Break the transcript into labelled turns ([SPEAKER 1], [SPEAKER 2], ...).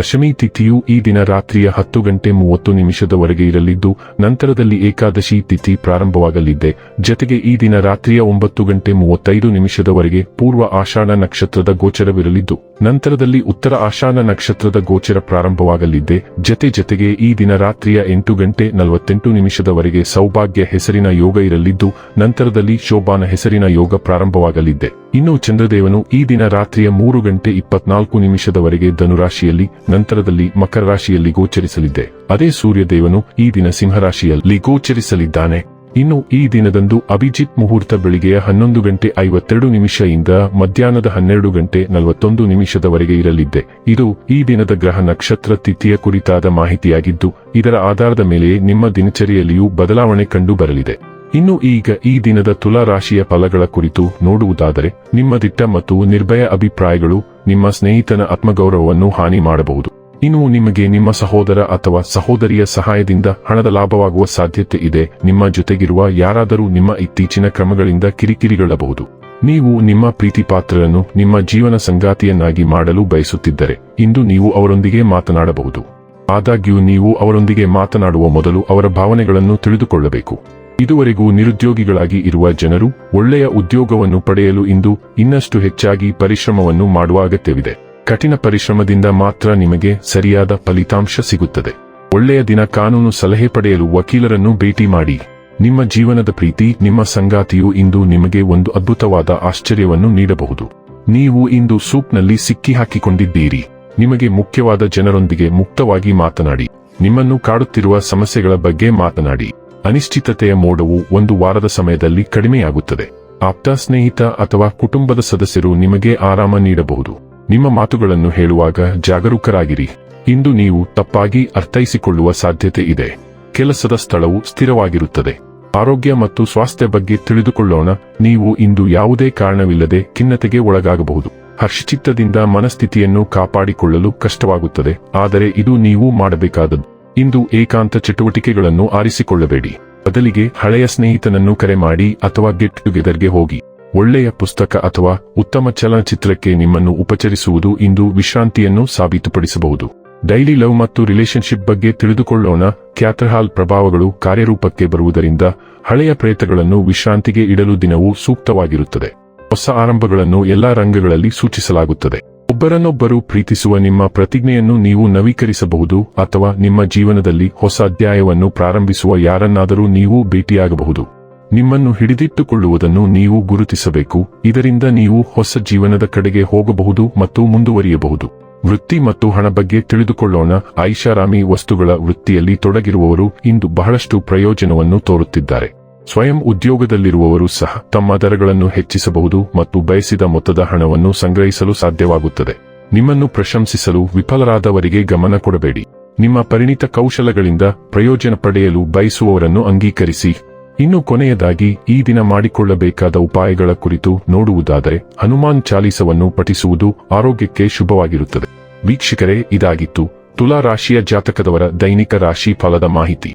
[SPEAKER 1] ದಶಮಿ ತಿಥಿಯು ಈ ದಿನ ರಾತ್ರಿಯ ಹತ್ತು ಗಂಟೆ ಮೂವತ್ತು ನಿಮಿಷದವರೆಗೆ ಇರಲಿದ್ದು, ನಂತರದಲ್ಲಿ ಏಕಾದಶಿ ತಿಥಿ ಪ್ರಾರಂಭವಾಗಲಿದೆ. ಜತೆಗೆ ಈ ದಿನ ರಾತ್ರಿಯ ಒಂಬತ್ತು ಗಂಟೆ ಮೂವತ್ತೈದು ನಿಮಿಷದವರೆಗೆ ಪೂರ್ವ ಆಷಾಢ ನಕ್ಷತ್ರದ ಗೋಚರವಿರಲಿದ್ದು, ನಂತರದಲ್ಲಿ ಉತ್ತರ ಆಷಾಢ ನಕ್ಷತ್ರದ ಗೋಚರ ಪ್ರಾರಂಭವಾಗಲಿದೆ. ಜತೆ ಜತೆಗೆ ಈ ದಿನ ರಾತ್ರಿಯ ಎಂಟು ಗಂಟೆ ನಲವತ್ತೆಂಟು ನಿಮಿಷದವರೆಗೆ ಸೌಭಾಗ್ಯ ಹೆಸರಿನ ಯೋಗ ಇರಲಿದ್ದು, ನಂತರದಲ್ಲಿ ಶೋಭಾನ ಹೆಸರಿನ ಯೋಗ ಪ್ರಾರಂಭವಾಗಲಿದೆ. ಇನ್ನು ಚಂದ್ರದೇವನು ಈ ದಿನ ರಾತ್ರಿಯ ಮೂರು ಗಂಟೆ ಇಪ್ಪತ್ನಾಲ್ಕು ನಿಮಿಷದವರೆಗೆ ಧನುರಾಶಿಯಲ್ಲಿ, ನಂತರದಲ್ಲಿ ಮಕರ ರಾಶಿಯಲ್ಲಿ ಗೋಚರಿಸಲಿದ್ದೆ. ಅದೇ ಸೂರ್ಯದೇವನು ಈ ದಿನ ಸಿಂಹರಾಶಿಯಲ್ಲಿ ಗೋಚರಿಸಲಿದ್ದಾನೆ. ಇನ್ನು ಈ ದಿನದಂದು ಅಭಿಜಿತ್ ಮುಹೂರ್ತ ಬೆಳಿಗ್ಗೆಯ ಹನ್ನೊಂದು ಗಂಟೆ ಐವತ್ತೆರಡು ನಿಮಿಷದಿಂದ ಮಧ್ಯಾಹ್ನದ ಹನ್ನೆರಡು ಗಂಟೆ ನಲವತ್ತೊಂದು ನಿಮಿಷದವರೆಗೆ ಇರಲಿದ್ದೆ. ಇದು ಈ ದಿನದ ಗ್ರಹ ನಕ್ಷತ್ರ ತಿಥಿಯ ಕುರಿತಾದ ಮಾಹಿತಿಯಾಗಿದ್ದು, ಇದರ ಆಧಾರದ ಮೇಲೆ ನಿಮ್ಮ ದಿನಚರಿಯಲ್ಲಿಯೂ ಬದಲಾವಣೆ ಕಂಡು ಬರಲಿದೆ. ಇನ್ನು ಈಗ ಈ ದಿನದ ತುಲಾ ರಾಶಿಯ ಫಲಗಳ ಕುರಿತು ನೋಡುವುದಾದರೆ, ನಿಮ್ಮ ದಿಟ್ಟ ಮತ್ತು ನಿರ್ಭಯ ಅಭಿಪ್ರಾಯಗಳು ನಿಮ್ಮ ಸ್ನೇಹಿತನ ಆತ್ಮಗೌರವವನ್ನು ಹಾನಿ ಮಾಡಬಹುದು. ಇನ್ನು ನಿಮಗೆ ನಿಮ್ಮ ಸಹೋದರ ಅಥವಾ ಸಹೋದರಿಯ ಸಹಾಯದಿಂದ ಹಣದ ಲಾಭವಾಗುವ ಸಾಧ್ಯತೆ ಇದೆ. ನಿಮ್ಮ ಜೊತೆಗಿರುವ ಯಾರಾದರೂ ನಿಮ್ಮ ಇತ್ತೀಚಿನ ಕ್ರಮಗಳಿಂದ ಕಿರಿಕಿರಿಗೊಳ್ಳಬಹುದು. ನೀವು ನಿಮ್ಮ ಪ್ರೀತಿಪಾತ್ರರನ್ನು ನಿಮ್ಮ ಜೀವನ ಸಂಗಾತಿಯನ್ನಾಗಿ ಮಾಡಲು ಬಯಸುತ್ತಿದ್ದರೆ, ಇಂದು ನೀವು ಅವರೊಂದಿಗೆ ಮಾತನಾಡಬಹುದು. ಆದಾಗ್ಯೂ ನೀವು ಅವರೊಂದಿಗೆ ಮಾತನಾಡುವ ಮೊದಲು ಅವರ ಭಾವನೆಗಳನ್ನು ತಿಳಿದುಕೊಳ್ಳಬೇಕು. ಇದುವರೆಗೂ ನಿರುದ್ಯೋಗಿಗಳಾಗಿ ಇರುವ ಜನರು ಒಳ್ಳೆಯ ಉದ್ಯೋಗವನ್ನು ಪಡೆಯಲು ಇಂದು ಇನ್ನಷ್ಟು ಹೆಚ್ಚಾಗಿ ಪರಿಶ್ರಮವನ್ನು ಮಾಡುವ ಅಗತ್ಯವಿದೆ. ಕಠಿಣ ಪರಿಶ್ರಮದಿಂದ ಮಾತ್ರ ನಿಮಗೆ ಸರಿಯಾದ ಫಲಿತಾಂಶ ಸಿಗುತ್ತದೆ. ಒಳ್ಳೆಯ ದಿನ ಕಾನೂನು ಸಲಹೆ ಪಡೆಯಲು ವಕೀಲರನ್ನು ಭೇಟಿ ಮಾಡಿ. ನಿಮ್ಮ ಜೀವನದ ಪ್ರೀತಿ, ನಿಮ್ಮ ಸಂಗಾತಿಯು ಇಂದು ನಿಮಗೆ ಒಂದು ಅದ್ಭುತವಾದ ಆಶ್ಚರ್ಯವನ್ನು ನೀಡಬಹುದು. ನೀವು ಇಂದು ಸೂಪ್ನಲ್ಲಿ ಸಿಕ್ಕಿ ಹಾಕಿಕೊಂಡಿದ್ದೀರಿ. ನಿಮಗೆ ಮುಖ್ಯವಾದ ಜನರೊಂದಿಗೆ ಮುಕ್ತವಾಗಿ ಮಾತನಾಡಿ. ನಿಮ್ಮನ್ನು ಕಾಡುತ್ತಿರುವ ಸಮಸ್ಯೆಗಳ ಬಗ್ಗೆ ಮಾತನಾಡಿ. ಅನಿಶ್ಚಿತತೆಯ ಮೋಡವು ಒಂದು ವಾರದ ಸಮಯದಲ್ಲಿ ಕಡಿಮೆಯಾಗುತ್ತದೆ. ಆಪ್ತ, ಸ್ನೇಹಿತ ಅಥವಾ ಕುಟುಂಬದ ಸದಸ್ಯರು ನಿಮಗೆ ಆರಾಮ ನೀಡಬಹುದು. ನಿಮ್ಮ ಮಾತುಗಳನ್ನು ಹೇಳುವಾಗ ಜಾಗರೂಕರಾಗಿರಿ. ಇಂದು ನೀವು ತಪ್ಪಾಗಿ ಅರ್ಥೈಸಿಕೊಳ್ಳುವ ಸಾಧ್ಯತೆ ಇದೆ. ಕೆಲಸದ ಸ್ಥಳವು ಸ್ಥಿರವಾಗಿರುತ್ತದೆ. ಆರೋಗ್ಯ ಮತ್ತು ಸ್ವಾಸ್ಥ್ಯ ಬಗ್ಗೆ ತಿಳಿದುಕೊಳ್ಳೋಣ. ನೀವು ಇಂದು ಯಾವುದೇ ಕಾರಣವಿಲ್ಲದೆ ಖಿನ್ನತೆಗೆ ಒಳಗಾಗಬಹುದು. ಹರ್ಷಚಿತ್ತದಿಂದ ಮನಸ್ಥಿತಿಯನ್ನು ಕಾಪಾಡಿಕೊಳ್ಳಲು ಕಷ್ಟವಾಗುತ್ತದೆ. ಆದರೆ ಇದು ನೀವು ಮಾಡಬೇಕಾದದ್ದು. ಇಂದು ಏಕಾಂತ ಚಟುವಟಿಕೆಗಳನ್ನು ಆರಿಸಿಕೊಳ್ಳಬೇಡಿ. ಬದಲಿಗೆ ಹಳೆಯ ಸ್ನೇಹಿತನನ್ನು ಕರೆ ಮಾಡಿ ಅಥವಾ ಗೆಟ್ ಟುಗೆದರ್ಗೆ ಹೋಗಿ. ಒಳ್ಳೆಯ ಪುಸ್ತಕ ಅಥವಾ ಉತ್ತಮ ಚಲನಚಿತ್ರಕ್ಕೆ ನಿಮ್ಮನ್ನು ಉಪಚರಿಸುವುದು ಇಂದು ವಿಶ್ರಾಂತಿಯನ್ನು ಸಾಬೀತುಪಡಿಸಬಹುದು. ಡೈಲಿ ಲವ್ ಮತ್ತು ರಿಲೇಶನ್ಶಿಪ್ ಬಗ್ಗೆ ತಿಳಿದುಕೊಳ್ಳೋಣ. ಕ್ಯಾಥರ್ಹಾಲ್ ಪ್ರಭಾವಗಳು ಕಾರ್ಯರೂಪಕ್ಕೆ ಬರುವುದರಿಂದ ಹಳೆಯ ಪ್ರಯತ್ನಗಳನ್ನು ವಿಶ್ರಾಂತಿಗೆ ಇಡಲು ದಿನವೂ ಸೂಕ್ತವಾಗಿರುತ್ತದೆ. ಹೊಸ ಆರಂಭಗಳನ್ನು ಎಲ್ಲಾ ರಂಗಗಳಲ್ಲಿ ಸೂಚಿಸಲಾಗುತ್ತದೆ. ಒಬ್ಬರನ್ನೊಬ್ಬರು ಪ್ರೀತಿಸುವ ನಿಮ್ಮ ಪ್ರತಿಜ್ಞೆಯನ್ನು ನೀವು ನವೀಕರಿಸಬಹುದು ಅಥವಾ ನಿಮ್ಮ ಜೀವನದಲ್ಲಿ ಹೊಸ ಅಧ್ಯಾಯವನ್ನು ಪ್ರಾರಂಭಿಸುವ ಯಾರನ್ನಾದರೂ ನೀವು ಭೇಟಿಯಾಗಬಹುದು. ನಿಮ್ಮನ್ನು ಹಿಡಿದಿಟ್ಟುಕೊಳ್ಳುವುದನ್ನು ನೀವು ಗುರುತಿಸಬೇಕು. ಇದರಿಂದ ನೀವು ಹೊಸ ಜೀವನದ ಕಡೆಗೆ ಹೋಗಬಹುದು ಮತ್ತು ಮುಂದುವರಿಯಬಹುದು. ವೃತ್ತಿ ಮತ್ತು ಹಣ ಬಗ್ಗೆ ತಿಳಿದುಕೊಳ್ಳೋಣ. ಐಷಾರಾಮಿ ವಸ್ತುಗಳ ವೃತ್ತಿಯಲ್ಲಿ ತೊಡಗಿರುವವರು ಇಂದು ಬಹಳಷ್ಟು ಪ್ರಯೋಜನವನ್ನು ತೋರುತ್ತಿದ್ದಾರೆ. ಸ್ವಯಂ ಉದ್ಯೋಗದಲ್ಲಿರುವವರು ಸಹ ತಮ್ಮ ದರಗಳನ್ನು ಹೆಚ್ಚಿಸಬಹುದು ಮತ್ತು ಬಯಸಿದ ಮೊತ್ತದ ಹಣವನ್ನು ಸಂಗ್ರಹಿಸಲು ಸಾಧ್ಯವಾಗುತ್ತದೆ. ನಿಮ್ಮನ್ನು ಪ್ರಶಂಸಿಸಲು ವಿಫಲರಾದವರಿಗೆ ಗಮನ ಕೊಡಬೇಡಿ. ನಿಮ್ಮ ಪರಿಣಿತ ಕೌಶಲಗಳಿಂದ ಪ್ರಯೋಜನ ಪಡೆಯಲು ಬಯಸುವವರನ್ನು ಅಂಗೀಕರಿಸಿ. ಇನ್ನು ಕೊನೆಯದಾಗಿ, ಈ ದಿನ ಮಾಡಿಕೊಳ್ಳಬೇಕಾದ ಉಪಾಯಗಳ ಕುರಿತು ನೋಡುವುದಾದರೆ, ಹನುಮಾನ್ ಚಾಲೀಸವನ್ನು ಪಠಿಸುವುದು ಆರೋಗ್ಯಕ್ಕೆ ಶುಭವಾಗಿರುತ್ತದೆ. ವೀಕ್ಷಕರೇ, ಇದಾಗಿತ್ತು ತುಲಾ ರಾಶಿಯ ಜಾತಕದವರ ದೈನಿಕ ರಾಶಿ ಫಲದ ಮಾಹಿತಿ.